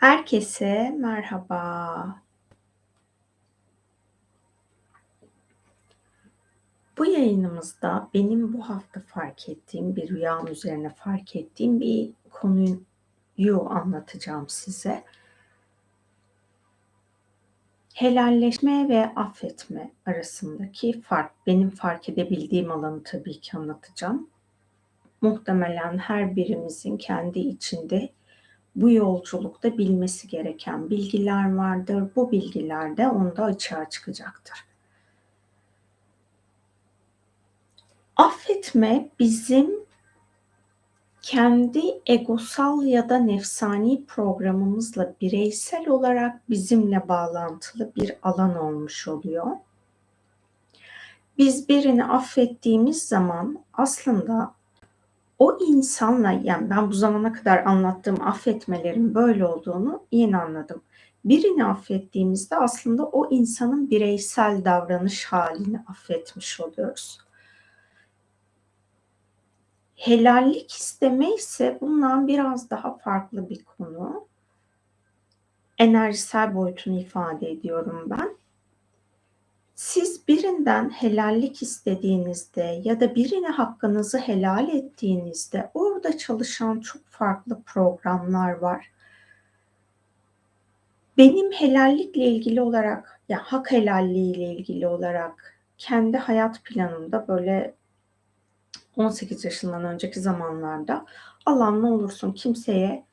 Herkese merhaba. Bu yayınımızda benim bu hafta fark ettiğim, bir rüyam üzerine fark ettiğim bir konuyu anlatacağım size. Helalleşme ve affetme arasındaki fark, benim fark edebildiğim alanı tabii ki anlatacağım. Muhtemelen her birimizin kendi içinde bu yolculukta bilmesi gereken bilgiler vardır. Bu bilgiler de onda açığa çıkacaktır. Affetme bizim kendi egosal ya da nefsani programımızla bireysel olarak bizimle bağlantılı bir alan olmuş oluyor. Biz birini affettiğimiz zaman aslında o insanla yani ben bu zamana kadar anlattığım affetmelerin böyle olduğunu yeni anladım. Birini affettiğimizde aslında o insanın bireysel davranış halini affetmiş oluyoruz. Helallik isteme ise bundan biraz daha farklı bir konu. Enerjisel boyutunu ifade ediyorum ben. Siz birinden helallik istediğinizde ya da birine hakkınızı helal ettiğinizde orada çalışan çok farklı programlar var. Benim helallikle ilgili olarak ya hak helalliği ile ilgili olarak kendi hayat planımda böyle 18 yaşından önceki zamanlarda Allah'ım ne olursun kimseye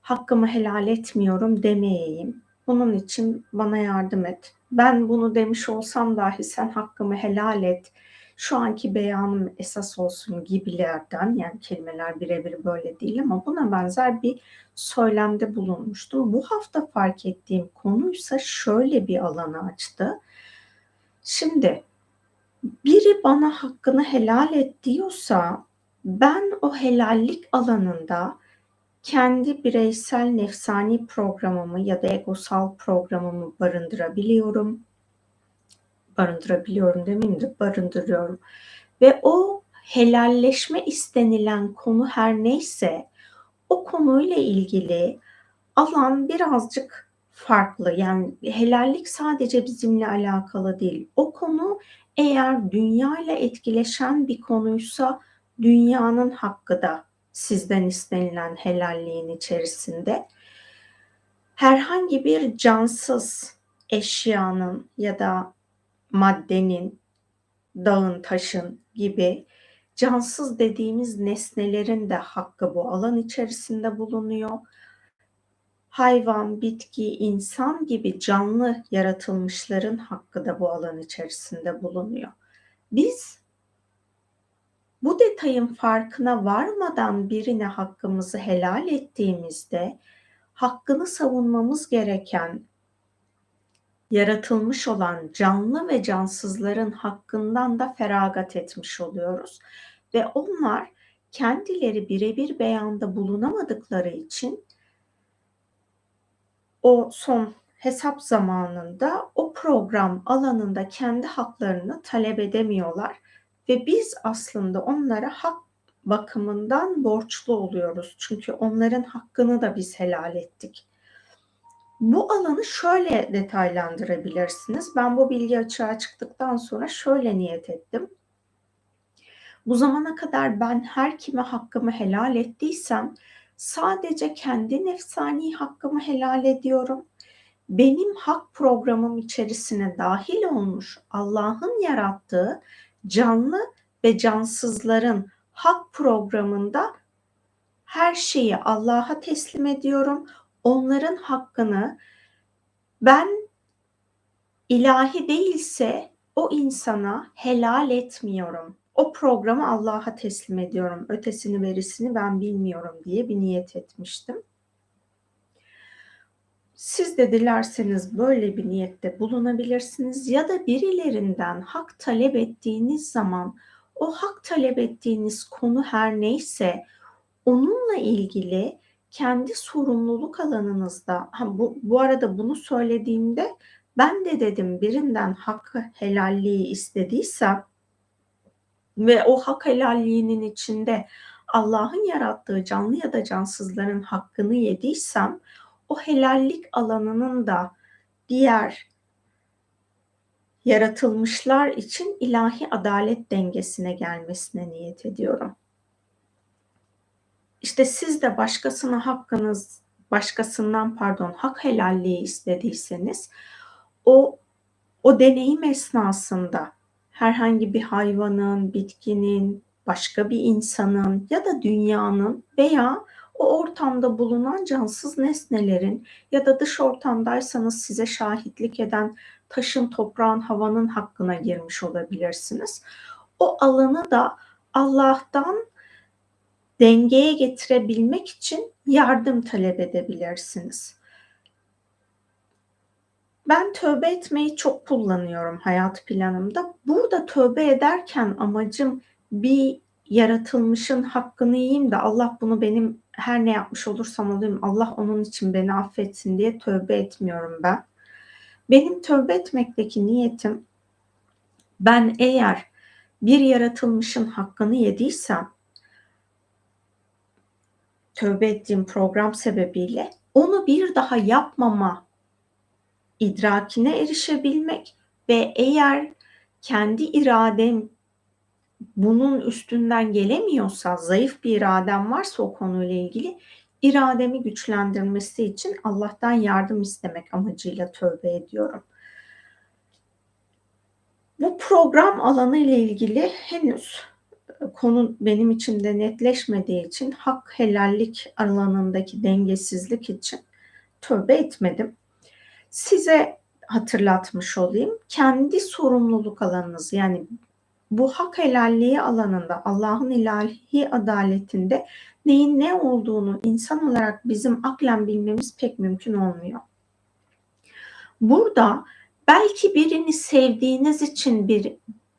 hakkımı helal etmiyorum demeyeyim. Bunun için bana yardım et. Ben bunu demiş olsam dahi sen hakkımı helal et. Şu anki beyanım esas olsun gibilerden yani kelimeler birebir böyle değil ama buna benzer bir söylemde bulunmuştum. Bu hafta fark ettiğim konuysa şöyle bir alanı açtı. Şimdi biri bana hakkını helal et diyorsa ben o helallik alanında kendi bireysel nefsani programımı ya da egosal programımı barındırabiliyorum. Barındırabiliyorum demeyeyim de barındırıyorum. Ve o helalleşme istenilen konu her neyse o konuyla ilgili alan birazcık farklı. Yani helallik sadece bizimle alakalı değil. O konu eğer dünya ile etkileşen bir konuysa dünyanın hakkı da sizden istenilen helalliğin içerisinde herhangi bir cansız eşyanın ya da maddenin, dağın, taşın gibi cansız dediğimiz nesnelerin de hakkı bu alan içerisinde bulunuyor. Hayvan, bitki, insan gibi canlı yaratılmışların hakkı da bu alan içerisinde bulunuyor. Biz bu detayın farkına varmadan birine hakkımızı helal ettiğimizde hakkını savunmamız gereken yaratılmış olan canlı ve cansızların hakkından da feragat etmiş oluyoruz. Ve onlar kendileri birebir beyanda bulunamadıkları için o son hesap zamanında o program alanında kendi haklarını talep edemiyorlar ve biz aslında onlara hak bakımından borçlu oluyoruz. Çünkü onların hakkını da biz helal ettik. Bu alanı şöyle detaylandırabilirsiniz. Ben bu bilgi açığa çıktıktan sonra şöyle niyet ettim. Bu zamana kadar ben her kime hakkımı helal ettiysem sadece kendi nefsani hakkımı helal ediyorum. Benim hak programım içerisine dahil olmuş Allah'ın yarattığı canlı ve cansızların hak programında her şeyi Allah'a teslim ediyorum. Onların hakkını ben ilahi değilse o insana helal etmiyorum. O programı Allah'a teslim ediyorum. Ötesini verisini ben bilmiyorum diye bir niyet etmiştim. Siz de dilerseniz böyle bir niyette bulunabilirsiniz ya da birilerinden hak talep ettiğiniz zaman o hak talep ettiğiniz konu her neyse onunla ilgili kendi sorumluluk alanınızda ha bu, bu arada bunu söylediğimde ben de dedim birinden hakkı helalliği istediysem ve o hak helalliğinin içinde Allah'ın yarattığı canlı ya da cansızların hakkını yediysem o helallik alanının da diğer yaratılmışlar için ilahi adalet dengesine gelmesine niyet ediyorum. İşte siz de başkasına hakkınız, başkasından pardon hak helalliği istediyseniz o o deneyim esnasında herhangi bir hayvanın, bitkinin, başka bir insanın ya da dünyanın veya o ortamda bulunan cansız nesnelerin ya da dış ortamdaysanız size şahitlik eden taşın, toprağın, havanın hakkına girmiş olabilirsiniz. O alanı da Allah'tan dengeye getirebilmek için yardım talep edebilirsiniz. Ben tövbe etmeyi çok kullanıyorum hayat planımda. Burada tövbe ederken amacım bir yaratılmışın hakkını yiyeyim de Allah bunu benim her ne yapmış olursam olayım Allah onun için beni affetsin diye tövbe etmiyorum ben. Benim tövbe etmekteki niyetim ben eğer bir yaratılmışın hakkını yediysem tövbe ettiğim program sebebiyle onu bir daha yapmama idrakine erişebilmek ve eğer kendi iradem bunun üstünden gelemiyorsa, zayıf bir iradem varsa o konuyla ilgili irademi güçlendirmesi için Allah'tan yardım istemek amacıyla tövbe ediyorum. Bu program alanı ile ilgili henüz konu benim için de netleşmediği için hak helallik alanındaki dengesizlik için tövbe etmedim. Size hatırlatmış olayım. Kendi sorumluluk alanınız yani bu hak helalliği alanında Allah'ın ilahi adaletinde neyin ne olduğunu insan olarak bizim aklen bilmemiz pek mümkün olmuyor. Burada belki birini sevdiğiniz için bir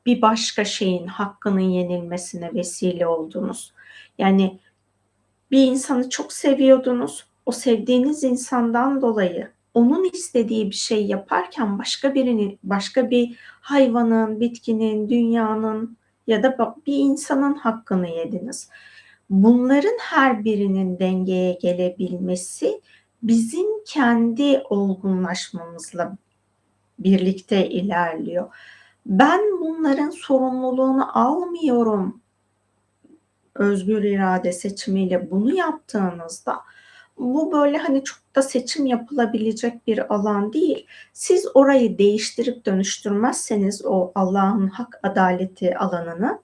bir başka şeyin hakkının yenilmesine vesile oldunuz. Yani bir insanı çok seviyordunuz. O sevdiğiniz insandan dolayı onun istediği bir şey yaparken başka birini, başka bir hayvanın, bitkinin, dünyanın ya da bir insanın hakkını yediniz. Bunların her birinin dengeye gelebilmesi bizim kendi olgunlaşmamızla birlikte ilerliyor. Ben bunların sorumluluğunu almıyorum. Özgür irade seçimiyle bunu yaptığınızda bu böyle hani çok da seçim yapılabilecek bir alan değil. Siz orayı değiştirip dönüştürmezseniz o Allah'ın hak adaleti alanını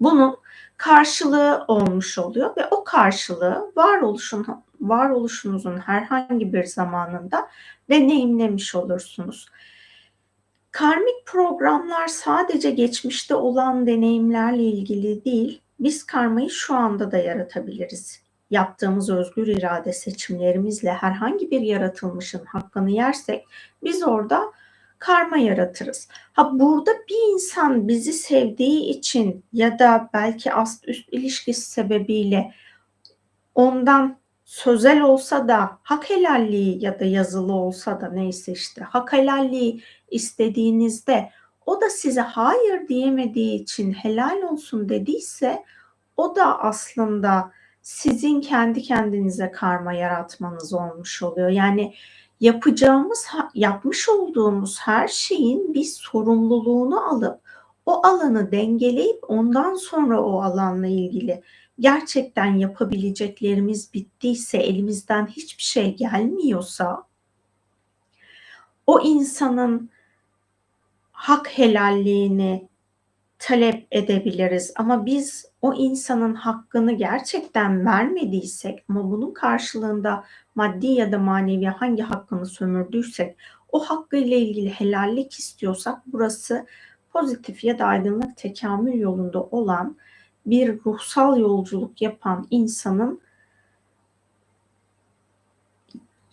bunun karşılığı olmuş oluyor ve o karşılığı varoluşun varoluşunuzun herhangi bir zamanında deneyimlemiş olursunuz. Karmik programlar sadece geçmişte olan deneyimlerle ilgili değil, biz karmayı şu anda da yaratabiliriz yaptığımız özgür irade seçimlerimizle herhangi bir yaratılmışın hakkını yersek biz orada karma yaratırız. Ha burada bir insan bizi sevdiği için ya da belki ast üst ilişkisi sebebiyle ondan sözel olsa da hak helalliği ya da yazılı olsa da neyse işte hak helalliği istediğinizde o da size hayır diyemediği için helal olsun dediyse o da aslında sizin kendi kendinize karma yaratmanız olmuş oluyor. Yani yapacağımız, yapmış olduğumuz her şeyin bir sorumluluğunu alıp o alanı dengeleyip ondan sonra o alanla ilgili gerçekten yapabileceklerimiz bittiyse, elimizden hiçbir şey gelmiyorsa o insanın hak helalliğini talep edebiliriz. Ama biz o insanın hakkını gerçekten vermediysek ama bunun karşılığında maddi ya da manevi hangi hakkını sömürdüysek o hakkı ile ilgili helallik istiyorsak burası pozitif ya da aydınlık tekamül yolunda olan bir ruhsal yolculuk yapan insanın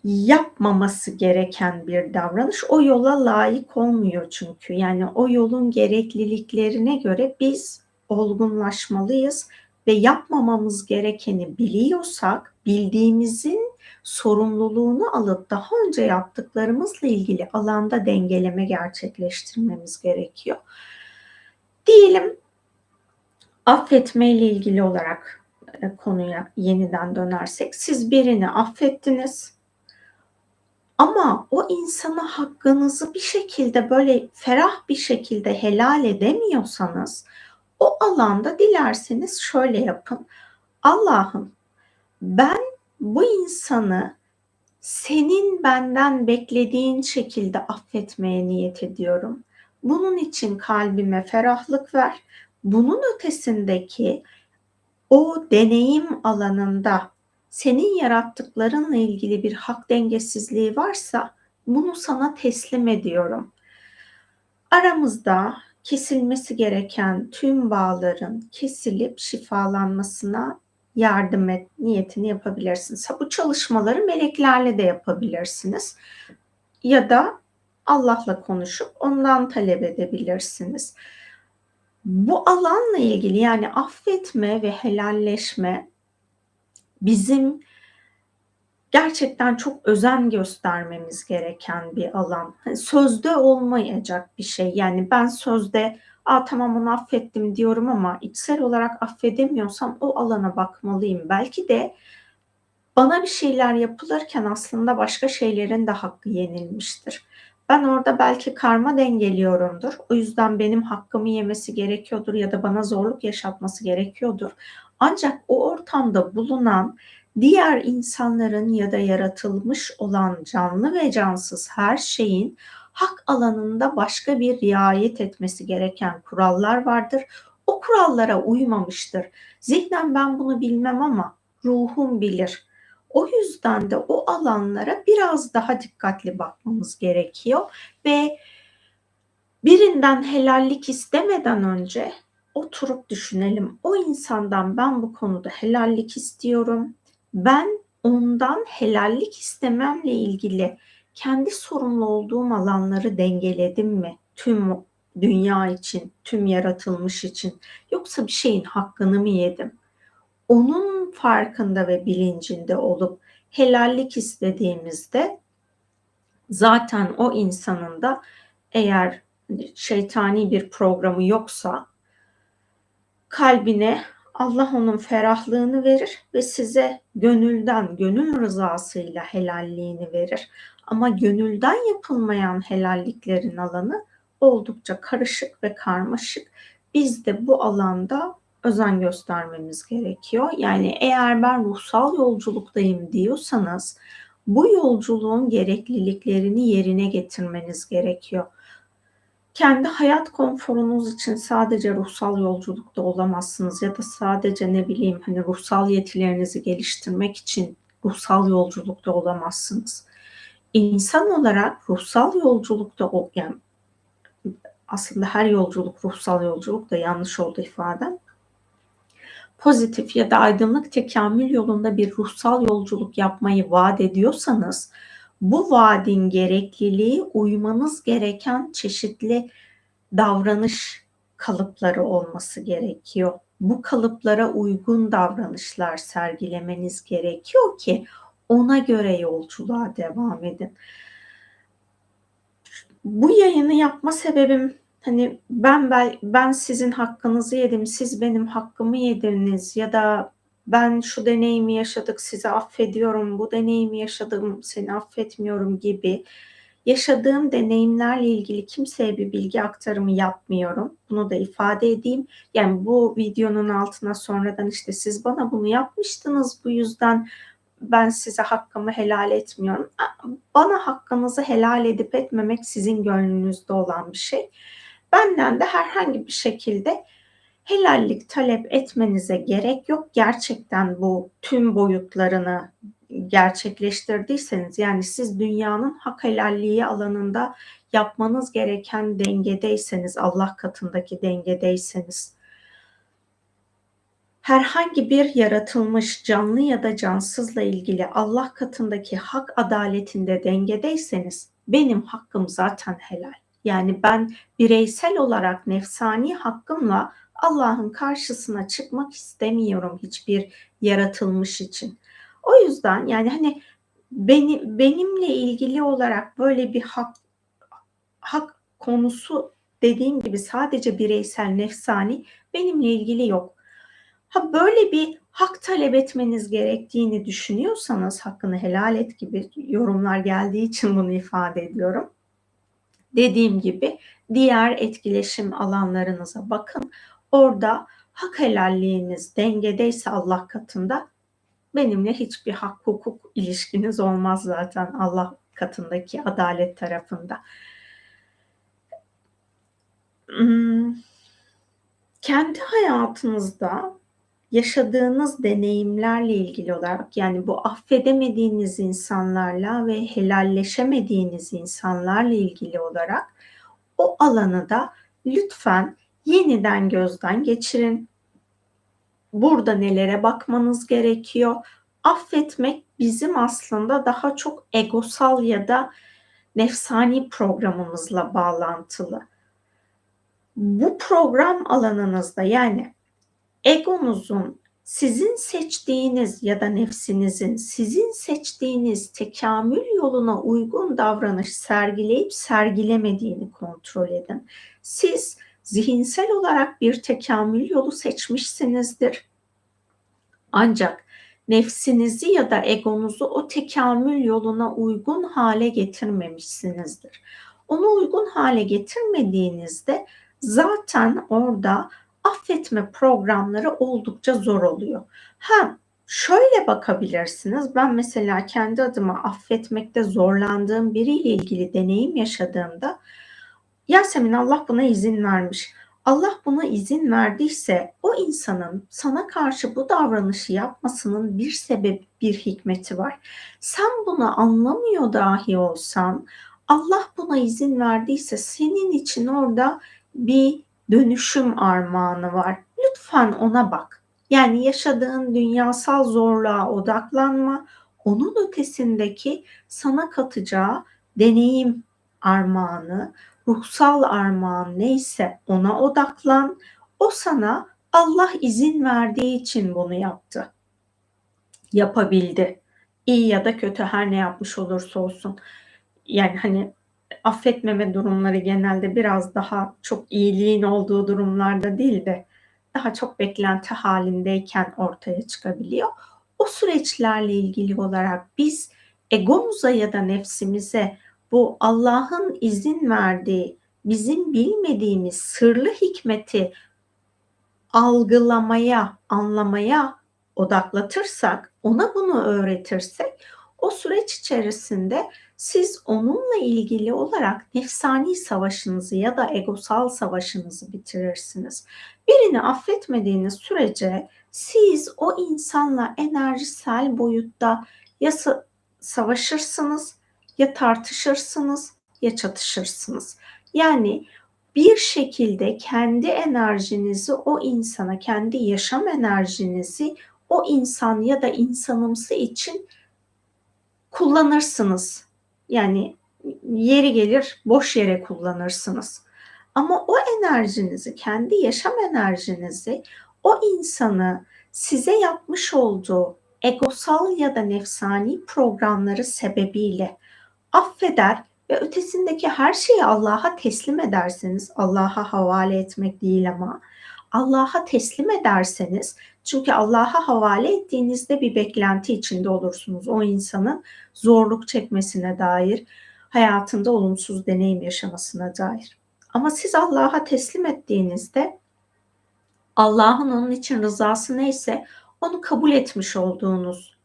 yapmaması gereken bir davranış. O yola layık olmuyor çünkü. Yani o yolun gerekliliklerine göre biz olgunlaşmalıyız ve yapmamamız gerekeni biliyorsak bildiğimizin sorumluluğunu alıp daha önce yaptıklarımızla ilgili alanda dengeleme gerçekleştirmemiz gerekiyor. Diyelim affetme ile ilgili olarak e, konuya yeniden dönersek siz birini affettiniz Ama o insana hakkınızı bir şekilde böyle ferah bir şekilde helal edemiyorsanız o alanda dilerseniz şöyle yapın. Allah'ım ben bu insanı senin benden beklediğin şekilde affetmeye niyet ediyorum. Bunun için kalbime ferahlık ver. Bunun ötesindeki o deneyim alanında senin yarattıklarınla ilgili bir hak dengesizliği varsa bunu sana teslim ediyorum. Aramızda kesilmesi gereken tüm bağların kesilip şifalanmasına yardım et niyetini yapabilirsiniz. Ha, bu çalışmaları meleklerle de yapabilirsiniz. Ya da Allah'la konuşup ondan talep edebilirsiniz. Bu alanla ilgili yani affetme ve helalleşme bizim gerçekten çok özen göstermemiz gereken bir alan. Hani sözde olmayacak bir şey. Yani ben sözde Aa, tamam onu affettim diyorum ama içsel olarak affedemiyorsam o alana bakmalıyım. Belki de bana bir şeyler yapılırken aslında başka şeylerin de hakkı yenilmiştir. Ben orada belki karma dengeliyorumdur. O yüzden benim hakkımı yemesi gerekiyordur ya da bana zorluk yaşatması gerekiyordur. Ancak o ortamda bulunan diğer insanların ya da yaratılmış olan canlı ve cansız her şeyin hak alanında başka bir riayet etmesi gereken kurallar vardır. O kurallara uymamıştır. Zihnen ben bunu bilmem ama ruhum bilir. O yüzden de o alanlara biraz daha dikkatli bakmamız gerekiyor ve birinden helallik istemeden önce oturup düşünelim. O insandan ben bu konuda helallik istiyorum. Ben ondan helallik istememle ilgili kendi sorumlu olduğum alanları dengeledim mi? Tüm dünya için, tüm yaratılmış için yoksa bir şeyin hakkını mı yedim? Onun farkında ve bilincinde olup helallik istediğimizde zaten o insanın da eğer şeytani bir programı yoksa kalbine Allah onun ferahlığını verir ve size gönülden, gönül rızasıyla helalliğini verir. Ama gönülden yapılmayan helalliklerin alanı oldukça karışık ve karmaşık. Biz de bu alanda özen göstermemiz gerekiyor. Yani eğer ben ruhsal yolculuktayım diyorsanız bu yolculuğun gerekliliklerini yerine getirmeniz gerekiyor. Kendi hayat konforunuz için sadece ruhsal yolculukta olamazsınız ya da sadece ne bileyim hani ruhsal yetilerinizi geliştirmek için ruhsal yolculukta olamazsınız insan olarak ruhsal yolculukta yani aslında her yolculuk ruhsal yolculuk da yanlış oldu ifadem. Pozitif ya da aydınlık tekamül yolunda bir ruhsal yolculuk yapmayı vaat ediyorsanız bu vaadin gerekliliği uymanız gereken çeşitli davranış kalıpları olması gerekiyor. Bu kalıplara uygun davranışlar sergilemeniz gerekiyor ki ona göre yolculuğa devam edin. Bu yayını yapma sebebim hani ben ben sizin hakkınızı yedim, siz benim hakkımı yediniz ya da ben şu deneyimi yaşadık, sizi affediyorum, bu deneyimi yaşadım, seni affetmiyorum gibi yaşadığım deneyimlerle ilgili kimseye bir bilgi aktarımı yapmıyorum. Bunu da ifade edeyim. Yani bu videonun altına sonradan işte siz bana bunu yapmıştınız bu yüzden ben size hakkımı helal etmiyorum. Bana hakkınızı helal edip etmemek sizin gönlünüzde olan bir şey. Benden de herhangi bir şekilde helallik talep etmenize gerek yok. Gerçekten bu tüm boyutlarını gerçekleştirdiyseniz yani siz dünyanın hak helalliği alanında yapmanız gereken dengedeyseniz, Allah katındaki dengedeyseniz herhangi bir yaratılmış canlı ya da cansızla ilgili Allah katındaki hak adaletinde dengedeyseniz benim hakkım zaten helal. Yani ben bireysel olarak nefsani hakkımla Allah'ın karşısına çıkmak istemiyorum hiçbir yaratılmış için. O yüzden yani hani beni, benimle ilgili olarak böyle bir hak hak konusu dediğim gibi sadece bireysel nefsani benimle ilgili yok Ha böyle bir hak talep etmeniz gerektiğini düşünüyorsanız hakkını helal et gibi yorumlar geldiği için bunu ifade ediyorum. Dediğim gibi diğer etkileşim alanlarınıza bakın. Orada hak helalliğiniz dengedeyse Allah katında benimle hiçbir hak hukuk ilişkiniz olmaz zaten Allah katındaki adalet tarafında. Hmm, kendi hayatınızda yaşadığınız deneyimlerle ilgili olarak yani bu affedemediğiniz insanlarla ve helalleşemediğiniz insanlarla ilgili olarak o alanı da lütfen yeniden gözden geçirin. Burada nelere bakmanız gerekiyor? Affetmek bizim aslında daha çok egosal ya da nefsani programımızla bağlantılı. Bu program alanınızda yani egonuzun sizin seçtiğiniz ya da nefsinizin sizin seçtiğiniz tekamül yoluna uygun davranış sergileyip sergilemediğini kontrol edin. Siz zihinsel olarak bir tekamül yolu seçmişsinizdir. Ancak nefsinizi ya da egonuzu o tekamül yoluna uygun hale getirmemişsinizdir. Onu uygun hale getirmediğinizde zaten orada affetme programları oldukça zor oluyor. Ha şöyle bakabilirsiniz. Ben mesela kendi adıma affetmekte zorlandığım biriyle ilgili deneyim yaşadığımda Yasemin Allah buna izin vermiş. Allah buna izin verdiyse o insanın sana karşı bu davranışı yapmasının bir sebep, bir hikmeti var. Sen bunu anlamıyor dahi olsan Allah buna izin verdiyse senin için orada bir dönüşüm armağanı var. Lütfen ona bak. Yani yaşadığın dünyasal zorluğa odaklanma. Onun ötesindeki sana katacağı deneyim armağanı, ruhsal armağan neyse ona odaklan. O sana Allah izin verdiği için bunu yaptı. Yapabildi. İyi ya da kötü her ne yapmış olursa olsun. Yani hani affetmeme durumları genelde biraz daha çok iyiliğin olduğu durumlarda değil de daha çok beklenti halindeyken ortaya çıkabiliyor. O süreçlerle ilgili olarak biz egomuza ya da nefsimize bu Allah'ın izin verdiği bizim bilmediğimiz sırlı hikmeti algılamaya, anlamaya odaklatırsak, ona bunu öğretirsek o süreç içerisinde siz onunla ilgili olarak nefsani savaşınızı ya da egosal savaşınızı bitirirsiniz. Birini affetmediğiniz sürece siz o insanla enerjisel boyutta ya savaşırsınız ya tartışırsınız ya çatışırsınız. Yani bir şekilde kendi enerjinizi o insana, kendi yaşam enerjinizi o insan ya da insanımsı için kullanırsınız. Yani yeri gelir boş yere kullanırsınız. Ama o enerjinizi, kendi yaşam enerjinizi o insanı size yapmış olduğu egosal ya da nefsani programları sebebiyle affeder ve ötesindeki her şeyi Allah'a teslim ederseniz, Allah'a havale etmek değil ama Allah'a teslim ederseniz çünkü Allah'a havale ettiğinizde bir beklenti içinde olursunuz. O insanın zorluk çekmesine dair, hayatında olumsuz deneyim yaşamasına dair. Ama siz Allah'a teslim ettiğinizde Allah'ın onun için rızası neyse onu kabul etmiş olduğunuz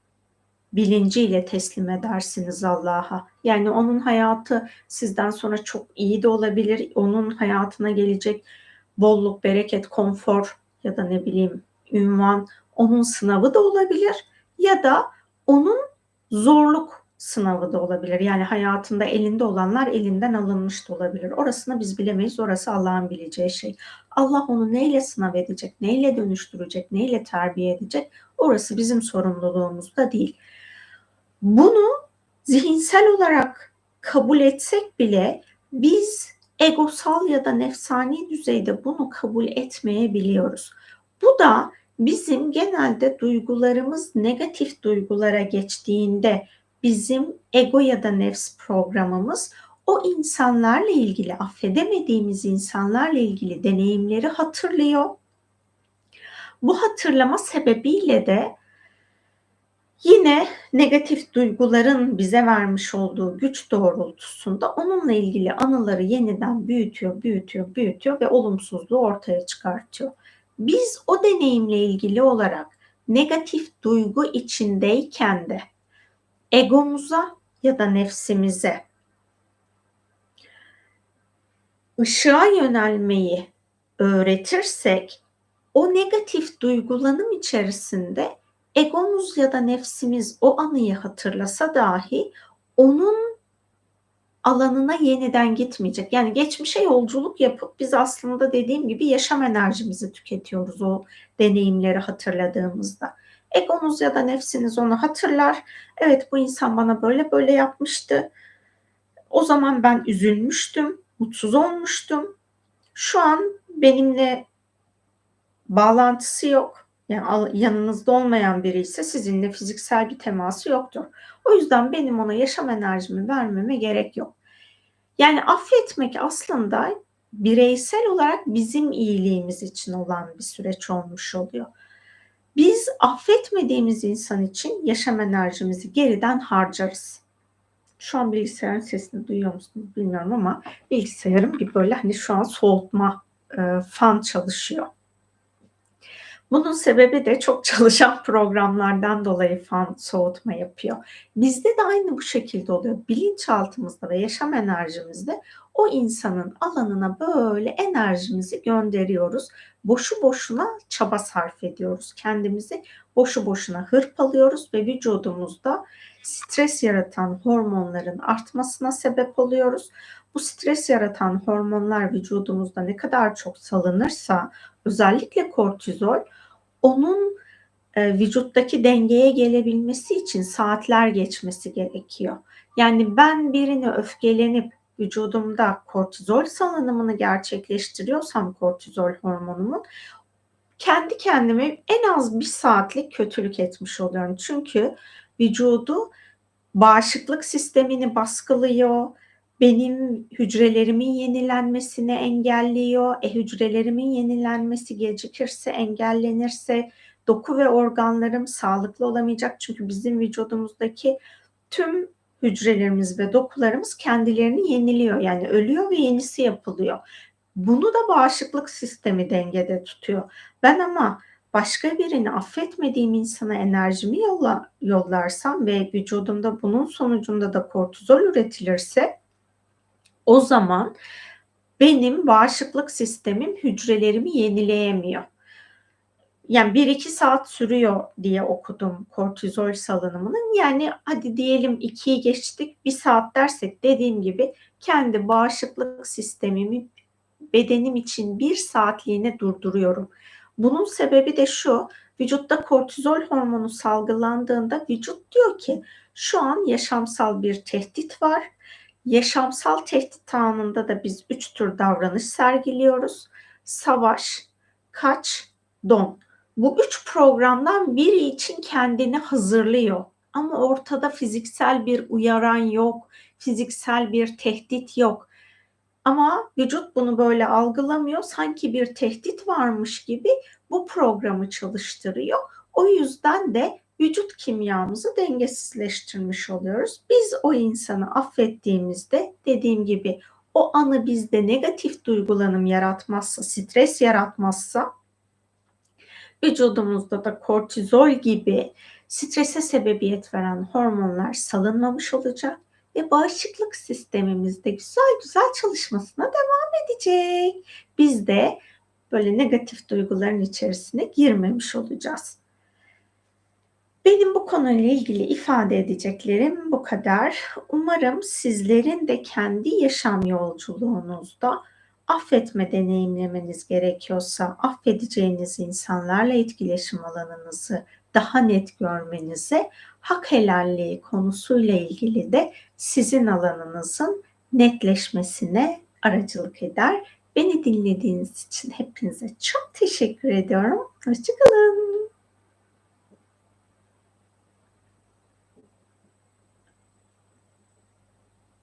bilinciyle teslim edersiniz Allah'a. Yani onun hayatı sizden sonra çok iyi de olabilir. Onun hayatına gelecek bolluk, bereket, konfor ya da ne bileyim ünvan onun sınavı da olabilir ya da onun zorluk sınavı da olabilir. Yani hayatında elinde olanlar elinden alınmış da olabilir. Orasını biz bilemeyiz. Orası Allah'ın bileceği şey. Allah onu neyle sınav edecek, neyle dönüştürecek, neyle terbiye edecek? Orası bizim sorumluluğumuzda değil. Bunu zihinsel olarak kabul etsek bile biz egosal ya da nefsani düzeyde bunu kabul etmeyebiliyoruz. Bu da bizim genelde duygularımız negatif duygulara geçtiğinde bizim ego ya da nefs programımız o insanlarla ilgili affedemediğimiz insanlarla ilgili deneyimleri hatırlıyor. Bu hatırlama sebebiyle de yine negatif duyguların bize vermiş olduğu güç doğrultusunda onunla ilgili anıları yeniden büyütüyor, büyütüyor, büyütüyor ve olumsuzluğu ortaya çıkartıyor. Biz o deneyimle ilgili olarak negatif duygu içindeyken de egomuza ya da nefsimize ışığa yönelmeyi öğretirsek o negatif duygulanım içerisinde egomuz ya da nefsimiz o anıyı hatırlasa dahi onun alanına yeniden gitmeyecek. Yani geçmişe yolculuk yapıp biz aslında dediğim gibi yaşam enerjimizi tüketiyoruz o deneyimleri hatırladığımızda. Egomuz ya da nefsiniz onu hatırlar. Evet bu insan bana böyle böyle yapmıştı. O zaman ben üzülmüştüm, mutsuz olmuştum. Şu an benimle bağlantısı yok. Yani yanınızda olmayan biri ise sizinle fiziksel bir teması yoktur. O yüzden benim ona yaşam enerjimi vermeme gerek yok. Yani affetmek aslında bireysel olarak bizim iyiliğimiz için olan bir süreç olmuş oluyor. Biz affetmediğimiz insan için yaşam enerjimizi geriden harcarız. Şu an bilgisayarın sesini duyuyor musunuz bilmiyorum ama bilgisayarım gibi böyle hani şu an soğutma e, fan çalışıyor. Bunun sebebi de çok çalışan programlardan dolayı fan soğutma yapıyor. Bizde de aynı bu şekilde oluyor. Bilinçaltımızda ve yaşam enerjimizde o insanın alanına böyle enerjimizi gönderiyoruz. Boşu boşuna çaba sarf ediyoruz. Kendimizi boşu boşuna hırpalıyoruz ve vücudumuzda stres yaratan hormonların artmasına sebep oluyoruz. Bu stres yaratan hormonlar vücudumuzda ne kadar çok salınırsa özellikle kortizol onun e, vücuttaki dengeye gelebilmesi için saatler geçmesi gerekiyor. Yani ben birini öfkelenip vücudumda kortizol salınımını gerçekleştiriyorsam kortizol hormonumun kendi kendime en az bir saatlik kötülük etmiş oluyorum. Çünkü vücudu bağışıklık sistemini baskılıyor, benim hücrelerimin yenilenmesini engelliyor. E hücrelerimin yenilenmesi gecikirse, engellenirse doku ve organlarım sağlıklı olamayacak. Çünkü bizim vücudumuzdaki tüm hücrelerimiz ve dokularımız kendilerini yeniliyor. Yani ölüyor ve yenisi yapılıyor. Bunu da bağışıklık sistemi dengede tutuyor. Ben ama başka birini affetmediğim insana enerjimi yolla, yollarsam ve vücudumda bunun sonucunda da kortizol üretilirse o zaman benim bağışıklık sistemim hücrelerimi yenileyemiyor. Yani 1-2 saat sürüyor diye okudum kortizol salınımının. Yani hadi diyelim 2'yi geçtik 1 saat dersek dediğim gibi kendi bağışıklık sistemimi bedenim için 1 saatliğine durduruyorum. Bunun sebebi de şu vücutta kortizol hormonu salgılandığında vücut diyor ki şu an yaşamsal bir tehdit var Yaşamsal tehdit anında da biz üç tür davranış sergiliyoruz. Savaş, kaç, don. Bu üç programdan biri için kendini hazırlıyor. Ama ortada fiziksel bir uyaran yok, fiziksel bir tehdit yok. Ama vücut bunu böyle algılamıyor. Sanki bir tehdit varmış gibi bu programı çalıştırıyor. O yüzden de vücut kimyamızı dengesizleştirmiş oluyoruz. Biz o insanı affettiğimizde dediğim gibi o anı bizde negatif duygulanım yaratmazsa, stres yaratmazsa vücudumuzda da kortizol gibi strese sebebiyet veren hormonlar salınmamış olacak ve bağışıklık sistemimizde güzel güzel çalışmasına devam edecek. Biz de böyle negatif duyguların içerisine girmemiş olacağız. Benim bu konuyla ilgili ifade edeceklerim bu kadar. Umarım sizlerin de kendi yaşam yolculuğunuzda affetme deneyimlemeniz gerekiyorsa affedeceğiniz insanlarla etkileşim alanınızı daha net görmenize, hak helalliği konusuyla ilgili de sizin alanınızın netleşmesine aracılık eder. Beni dinlediğiniz için hepinize çok teşekkür ediyorum. Hoşçakalın.